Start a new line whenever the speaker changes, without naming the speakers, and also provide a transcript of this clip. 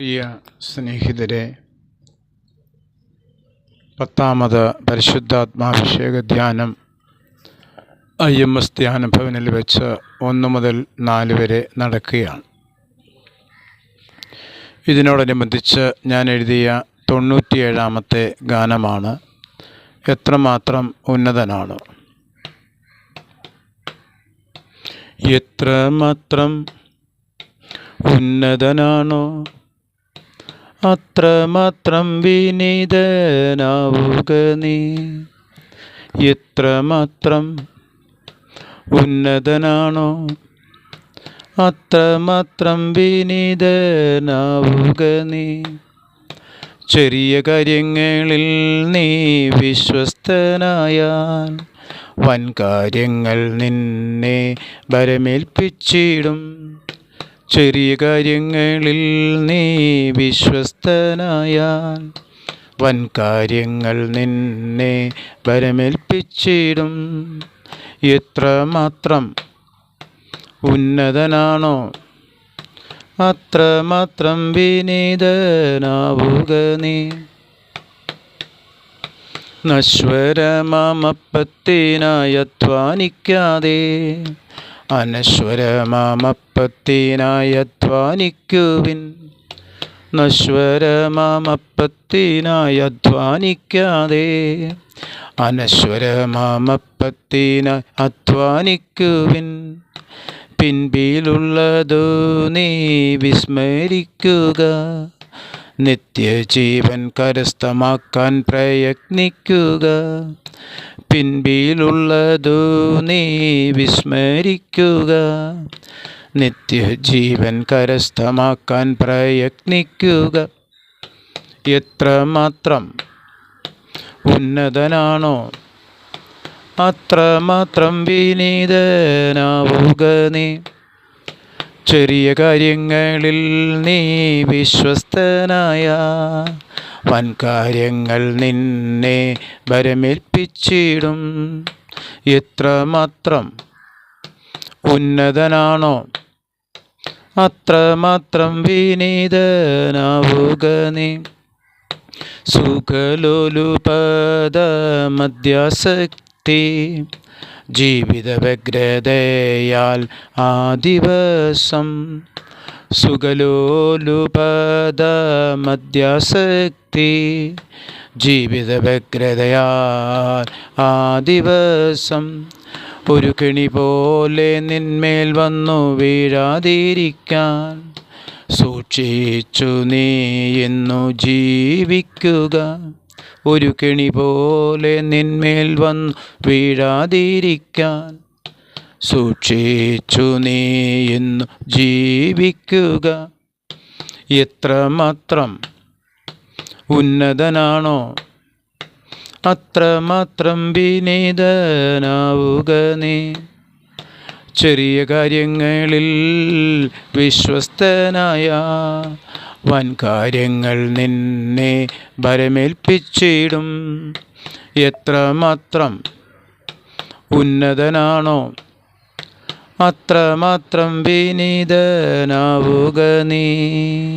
പ്രിയ സ്നേഹിതരെ പത്താമത് പരിശുദ്ധാത്മാഭിഷേക ധ്യാനം ഐ എം എസ് ധ്യാന ഭവനിൽ വെച്ച് ഒന്ന് മുതൽ നാല് വരെ നടക്കുകയാണ്. ഇതിനോടനുബന്ധിച്ച് ഞാൻ എഴുതിയ തൊണ്ണൂറ്റിയേഴാമത്തെ ഗാനമാണ് എത്രമാത്രം ഉന്നതനാണ്. എത്രമാത്രം ഉന്നതനാണോ അത്രമാത്രം വിനീതനാവുക നീ. എത്രമാത്രം ഉന്നതനാണോ? അത്രമാത്രം വിനീതനാവുക നീ. ചെറിയ കാര്യങ്ങളിൽ നീ വിശ്വസ്തനായാൽ വൻ കാര്യങ്ങൾ നിന്നെ ഭരമേൽപ്പിച്ചിടും ചെറിയ കാര്യങ്ങളിൽ നീ വിശ്വസ്തനായാൽ വൻ കാര്യങ്ങൾ നിന്നെ ഭരമേൽപ്പിച്ചിടും എത്രമാത്രം ഉന്നതനാണോ അത്രമാത്രം വിനീതനാവുക നീ. നശ്വരമാമപ്പത്തിനായി അനശ്വരമാമപ്പത്തിനായി അധ്വാനിക്കുവിൻ നശ്വരമാമപ്പത്തിനായി അധ്വാനിക്കാതെ അനശ്വരമാമപ്പത്തിനായി അധ്വാനിക്കുവിൻ പിൻപിലുള്ളതു നീ വിസ്മരിക്കുക. നിത്യജീവൻ കരസ്ഥമാക്കാൻ പ്രയത്നിക്കുക. പിൻപിലുള്ളതു നീ വിസ്മരിക്കുക. നിത്യജീവൻ കരസ്ഥമാക്കാൻ പ്രയത്നിക്കുക. എത്രമാത്രം ഉന്നതനാണോ അത്രമാത്രം വിനീതനാവുക നീ. ചെറിയ കാര്യങ്ങളിൽ നീ വിശ്വസ്തനായ വൻ കാര്യങ്ങൾ നിന്നെ ഭരമേൽപ്പിച്ചിടും എത്രമാത്രം ഉന്നതനാണോ അത്രമാത്രം വിനീതനാവുക നീ. സുഖലോലുപദമദ്യാസക്തി ജീവിത വ്യഗ്രതയാൽ ആ ദിവസം സുഖലോലുപദ മദ്യാസക്തി ജീവിത വ്യഗ്രതയാൽ ആ ദിവസം ഒരു കിണി പോലെ നിന്മേൽ വന്നു വീഴാതിരിക്കാൻ സൂക്ഷിച്ചു നീ എന്നു ജീവിക്കുക. ഒരു കിണി പോലെ നിന്മേൽ വന്നു വീഴാതിരിക്കാൻ സൂക്ഷിച്ചു നീ എന്നു ജീവിക്കുക. എത്രമാത്രം ഉന്നതനാണോ അത്രമാത്രം വിനീതനാവുക നീ. ചെറിയ കാര്യങ്ങളിൽ വിശ്വസ്തനായ വൻ കാര്യങ്ങൾ നിന്നെ ഭരമേൽപ്പിച്ചിടും. എത്രമാത്രം ഉന്നതനാണോ അത്രമാത്രം വിനീതനാവുക നീ.